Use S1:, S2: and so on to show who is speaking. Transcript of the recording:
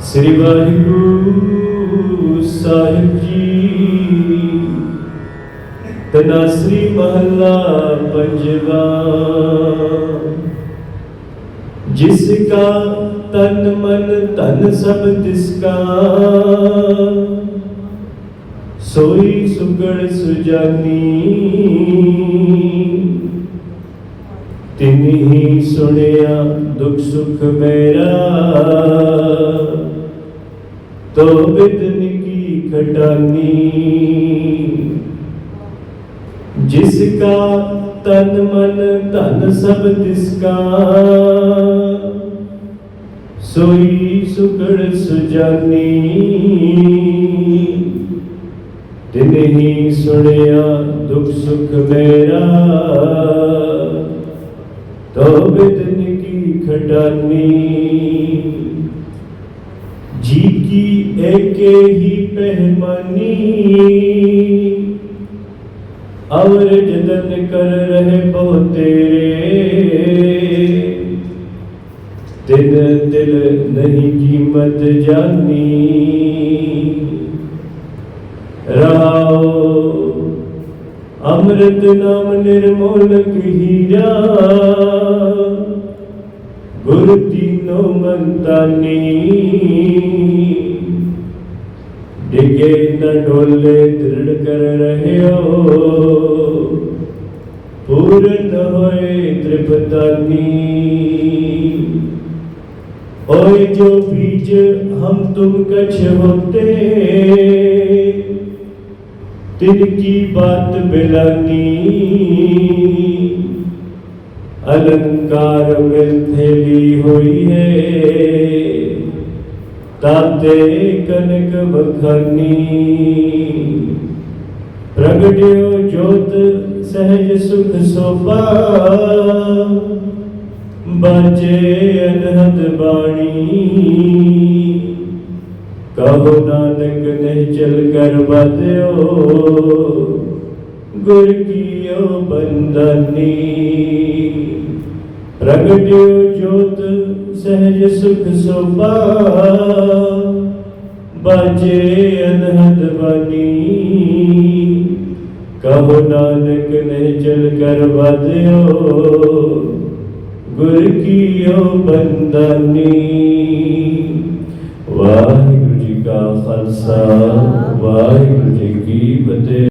S1: ਸ੍ਰੀ ਵਾਹਿਗੁਰੂ ਸਾਹਿਬ ਜੀ। ਤਨਾਸਰੀ ਮਹੱਲਾ ਪੰਜਵਾ। ਜਿਸ ਕਾ ਤਨ ਮਨ ਧਨ ਸਭ ਤਿਸ ਕਾ। ਸੋਈ ਸੁਗੜ ਸੁਜਾਨੀ। ਤਿਨਹੀ ਸੁਣਿਆ ਦੁਖ ਸੁਖ ਮੇਰਾ। ਤੋ ਬਿਦਨ ਕੀ ਖਟਾਨੀ, ਜਿਸ ਕਾ ਤਨ ਮਨ ਧਨ ਸਭ ਤਿਸ ਕਾ ਸੋਈ ਸੁਗੜ ਸੁਜਾਨੀ ਤਿਨਹੀ ਸੁਣਿਆ ਦੁਖ ਸੁਖ ਮੇਰਾ। ਤੋ ਬਿਦਨ ਕੀ ਖਟਾਨੀ एक ही पहमनी। और जतन कर रहे बो तेरे। तिन दिल नहीं कीमत जानी। राओ, अमृत नाम निर्मोल हीरा गुरु तीनों मंतानी ਡਿਗੇ ਨ ਡੋਲੇ ਦ੍ਰਿੜ ਕਰ ਰਹਿਓ। ਪੂਰਨ ਹੋਏ ਤ੍ਰਿਪਤਾਨੀ। ਹੋਏ ਜੋ ਬੀਜ ਹਮ ਤੁਮ ਕਛ ਹੋਤੇ ਤਿਨ ਕੀ ਬਾਤ ਬਿਲਾਨੀ। ਅਲੰਕਾਰ ਮਿਲ ਥੇਲੀ ਹੋਈ ਹੈ। ਤਾਤੇ ਕਨਕ ਵਖਰਨੀ। ਪ੍ਰਗਟਿਓ ਜੋਤ ਸਹਿਜ ਸੁਖ ਸੋਭਾ। ਬਾਜੇ ਅਨਹਦ ਬਾਣੀ। ਕਹੋ ਨਾਨਕ ਨਹੀਂ ਚਲ ਕਰ ਬਦਿਓ ਗੁਰ ਕੀਓ ਬੰਦਨੀ ਪ੍ਰਗਟਿਓ ਜੋਤ ਸਹਿਜ ਸੁਖ ਸੋਭਾ, ਬਾਜੇ ਅਨਹਦ ਬਾਣੀ। ਕਹੋ ਨਾਨਕ ਨਿਚਲ ਕਰ ਬਦਿਓ ਗੁਰ ਕੀਓ ਬੰਦਨੀ ਵਾਹਿਗੁਰੂ ਜੀ ਕਾ ਖਾਲਸਾ, ਵਾਹਿਗੁਰੂ ਜੀ ਕੀ ਫਤਿਹ।